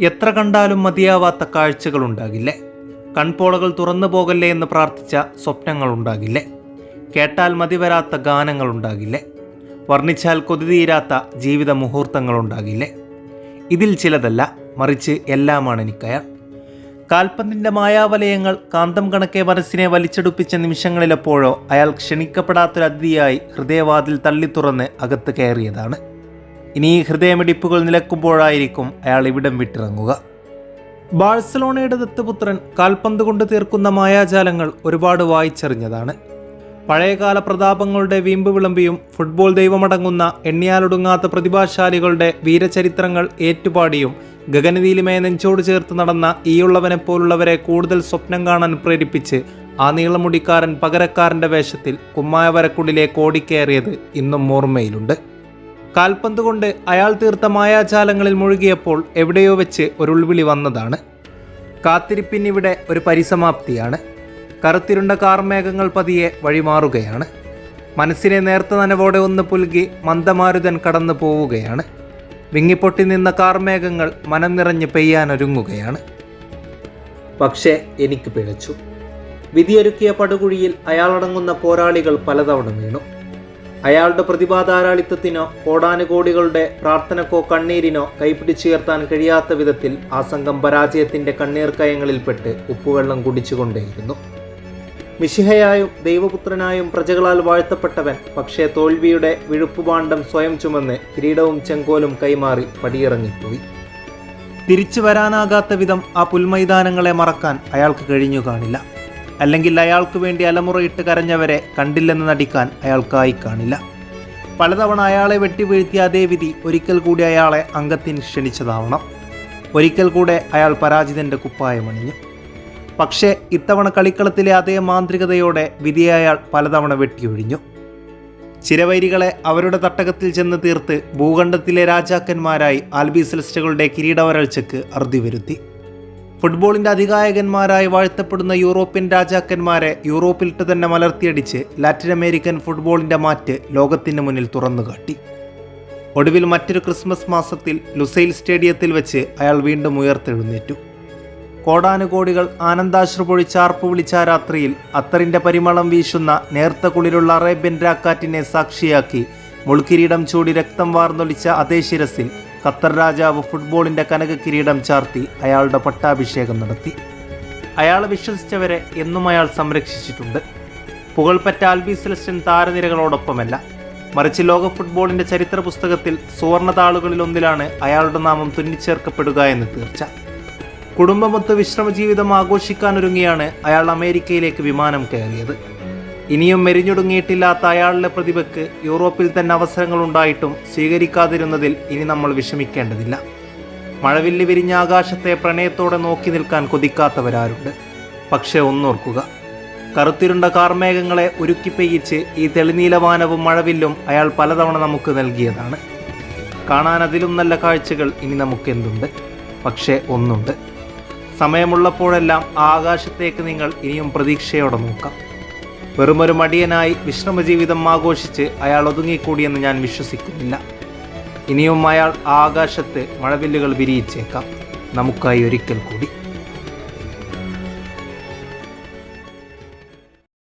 എത്ര കണ്ടാലും മതിയാവാത്ത കാഴ്ചകളുണ്ടാകില്ലേ? കൺപോളകൾ തുറന്നു പോകല്ലേ എന്ന് പ്രാർത്ഥിച്ച സ്വപ്നങ്ങളുണ്ടാകില്ലേ? കേട്ടാൽ മതിവരാത്ത ഗാനങ്ങളുണ്ടാകില്ലേ? വർണിച്ചാൽ കൊതിതീരാത്ത ജീവിത മുഹൂർത്തങ്ങളുണ്ടാകില്ലേ ഇതിൽ ചിലതല്ല മറിച്ച് എല്ലാമാണ് എനിക്കയാൾ കാൽപ്പന്തിന്റെ മായാവലയങ്ങൾ കാന്തം കണക്കെ മനസ്സിനെ വലിച്ചെടുപ്പിച്ച നിമിഷങ്ങളിലെപ്പോഴോ അയാൾ ക്ഷണിക്കപ്പെടാത്തൊരതിഥിയായി ഹൃദയവാതിൽ തള്ളി തുറന്ന് അകത്ത് കയറിയതാണ്. ഇനി ഹൃദയമിടിപ്പുകൾ നിലക്കുമ്പോഴായിരിക്കും അയാൾ ഇവിടം വിട്ടിറങ്ങുക. ബാഴ്സലോണയുടെ ദത്തുപുത്രൻ കാൽപന്ത് കൊണ്ട് തീർക്കുന്ന മായാജാലങ്ങൾ ഒരുപാട് വായിച്ചറിഞ്ഞതാണ്. പഴയകാല പ്രതാപങ്ങളുടെ വീമ്പ് വിളമ്പിയും ഫുട്ബോൾ ദൈവമടങ്ങുന്ന എണ്ണിയാലൊടുങ്ങാത്ത പ്രതിഭാശാലികളുടെ വീരചരിത്രങ്ങൾ ഏറ്റുപാടിയും ഗഗനതിയിലുമേ നെഞ്ചോട് ചേർത്ത് നടന്ന ഈയുള്ളവനെ പോലുള്ളവരെ കൂടുതൽ സ്വപ്നം കാണാൻ പ്രേരിപ്പിച്ച് ആ നീളമുടിക്കാരൻ പകരക്കാരന്റെ വേഷത്തിൽ കുമ്മായവരക്കുള്ളിലേക്ക് ഓടിക്കേറിയത് ഇന്നും ഓർമ്മയിലുണ്ട്. കാൽപന്ത് കൊണ്ട് അയാൾ തീർത്ത മായാജാലങ്ങളിൽ മുഴുകിയപ്പോൾ എവിടെയോ വെച്ച് ഒരു ഉൾവിളി വന്നതാണ്. കാത്തിരിപ്പിനിവിടെ ഒരു പരിസമാപ്തിയാണ്. കറുത്തിരുണ്ട കാർമേഘങ്ങൾ പതിയെ വഴിമാറുകയാണ്. മനസ്സിനെ നേർത്ത നനവോടെ ഒന്ന് പുൽകി മന്ദമാരുതൻ കടന്നു പോവുകയാണ്. വിങ്ങിപ്പൊട്ടി നിന്ന കാർമേഘങ്ങൾ മനം നിറഞ്ഞ് പെയ്യാനൊരുങ്ങുകയാണ്. പക്ഷേ എനിക്ക് പിഴച്ചു. വിധിയൊരുക്കിയ പടുകുഴിയിൽ അയാളടങ്ങുന്ന പോരാളികൾ പലതവണ വീണു. അയാളുടെ പ്രതിഭാധാരാളിത്വത്തിനോ കോടാനുകോടികളുടെ പ്രാർത്ഥനക്കോ കണ്ണീരിനോ കൈപിടിച്ചുയർത്താൻ കഴിയാത്ത വിധത്തിൽ ആ സംഘം പരാജയത്തിന്റെ കണ്ണീർക്കയങ്ങളിൽപ്പെട്ട് ഉപ്പുവെള്ളം കുടിച്ചുകൊണ്ടേയിരുന്നു. മിശിഹയായും ദൈവപുത്രനായും പ്രജകളാൽ വാഴ്ത്തപ്പെട്ടവൻ പക്ഷേ തോൽവിയുടെ വിഴുപ്പുപാണ്ഡം സ്വയം ചുമന്ന് കിരീടവും ചെങ്കോലും കൈമാറി പടിയിറങ്ങിപ്പോയി. തിരിച്ചു വരാനാകാത്ത വിധം ആ പുൽമൈതാനങ്ങളെ മറക്കാൻ അയാൾക്ക് കഴിഞ്ഞു കാണില്ല. അല്ലെങ്കിൽ അയാൾക്ക് വേണ്ടി അലമുറയിട്ട് കരഞ്ഞവരെ കണ്ടില്ലെന്ന് നടിക്കാൻ അയാൾക്കായി കാണില്ല. പലതവണ അയാളെ വെട്ടിവീഴ്ത്തിയ അതേ വിധി ഒരിക്കൽ കൂടി അയാളെ അംഗത്തിന് ക്ഷണിച്ചതാവണം. ഒരിക്കൽ കൂടെ അയാൾ പരാജിതന്റെ കുപ്പായമണിഞ്ഞു പക്ഷേ ഇത്തവണ കളിക്കളത്തിലെ അതേ മാന്ത്രികതയോടെ വിധിയെ അയാൾ പലതവണ വെട്ടിയൊഴിഞ്ഞു. ചിരവൈരികളെ അവരുടെ തട്ടകത്തിൽ ചെന്ന് തീർത്ത് ഭൂഖണ്ഡത്തിലെ രാജാക്കന്മാരായി ആൽബി സെലസ്റ്റുകളുടെ കിരീടവരൾച്ചയ്ക്ക് അറുതി വരുത്തി. ഫുട്ബോളിന്റെ അധികായകന്മാരായി വാഴ്ത്തപ്പെടുന്ന യൂറോപ്യൻ രാജാക്കന്മാരെ യൂറോപ്പിലിട്ട് തന്നെ മലർത്തിയടിച്ച് ലാറ്റിൻ അമേരിക്കൻ ഫുട്ബോളിന്റെ മാറ്റ് ലോകത്തിന് മുന്നിൽ തുറന്നുകാട്ടി. ഒടുവിൽ മറ്റൊരു ക്രിസ്മസ് മാസത്തിൽ ലുസൈൽ സ്റ്റേഡിയത്തിൽ വെച്ച് അയാൾ വീണ്ടും ഉയർത്തെഴുന്നേറ്റു. കോടാനുകോടികൾ ആനന്ദാശ്രു പൊഴിച്ചാർപ്പ് വിളിച്ച രാത്രിയിൽ അത്തറിന്റെ പരിമളം വീശുന്ന നേർത്ത കുളിരുള്ള അറേബ്യൻ രാക്കാറ്റിനെ സാക്ഷിയാക്കി മുൾക്കിരീടം ചൂടി രക്തം വാർന്നൊലിച്ച അതേ ശിരസിൽ ഖത്തർ രാജാവ് ഫുട്ബോളിന്റെ കനക കിരീടം ചാർത്തി അയാളുടെ പട്ടാഭിഷേകം നടത്തി. അയാളെ വിശ്വസിച്ചവരെ എന്നും അയാൾ സംരക്ഷിച്ചിട്ടുണ്ട്. പുകൾപ്പറ്റ ആൽബി സെലസ്റ്റൻ താരനിരകളോടൊപ്പമല്ല. മറിച്ച് ലോക ഫുട്ബോളിന്റെ ചരിത്ര പുസ്തകത്തിൽ സുവർണ താളുകളിലൊന്നിലാണ് അയാളുടെ നാമം തുന്നിച്ചേർക്കപ്പെടുക എന്ന് തീർച്ച. കുടുംബമൊത്ത് വിശ്രമജീവിതം ആഘോഷിക്കാനൊരുങ്ങിയാണ് അയാൾ അമേരിക്കയിലേക്ക് വിമാനം കയറിയത്. ഇനിയും മെരിഞ്ഞൊടുങ്ങിയിട്ടില്ലാത്ത അയാളുടെ പ്രതിഭയ്ക്ക് യൂറോപ്പിൽ തന്നെ അവസരങ്ങൾ ഉണ്ടായിട്ടും സ്വീകരിക്കാതിരുന്നതിൽ ഇനി നമ്മൾ വിഷമിക്കേണ്ടതില്ല. മഴവില്ല് വിരിഞ്ഞ ആകാശത്തെ പ്രണയത്തോടെ നോക്കി നിൽക്കാൻ കൊതിക്കാത്തവരാരുണ്ട്. പക്ഷേ ഒന്നോർക്കുക കറുത്തിരുണ്ട കാർമേഘങ്ങളെ ഉരുക്കി പെയ്യിച്ച് ഈ തെളിനീലവാനവും മഴവില്ലും അയാൾ പലതവണ നമുക്ക് നൽകിയതാണ്. കാണാൻ അതിലും നല്ല കാഴ്ചകൾ ഇനി നമുക്ക് എന്തുണ്ട് പക്ഷേ ഒന്നുണ്ട്. സമയമുള്ളപ്പോഴെല്ലാം ആ ആകാശത്തേക്ക് നിങ്ങൾ ഇനിയും പ്രതീക്ഷയോടെ നോക്കാം. വെറുമൊരു മടിയനായി വിശ്രമജീവിതം ആഘോഷിച്ച് അയാൾ ഒതുങ്ങിക്കൂടിയെന്ന് ഞാൻ വിശ്വസിക്കുന്നില്ല. ഇനിയും അയാൾ ആകാശത്തെ മഴവില്ലുകൾ വിരിയിച്ചേക്കാം. നമുക്കായി ഒരിക്കൽ കൂടി.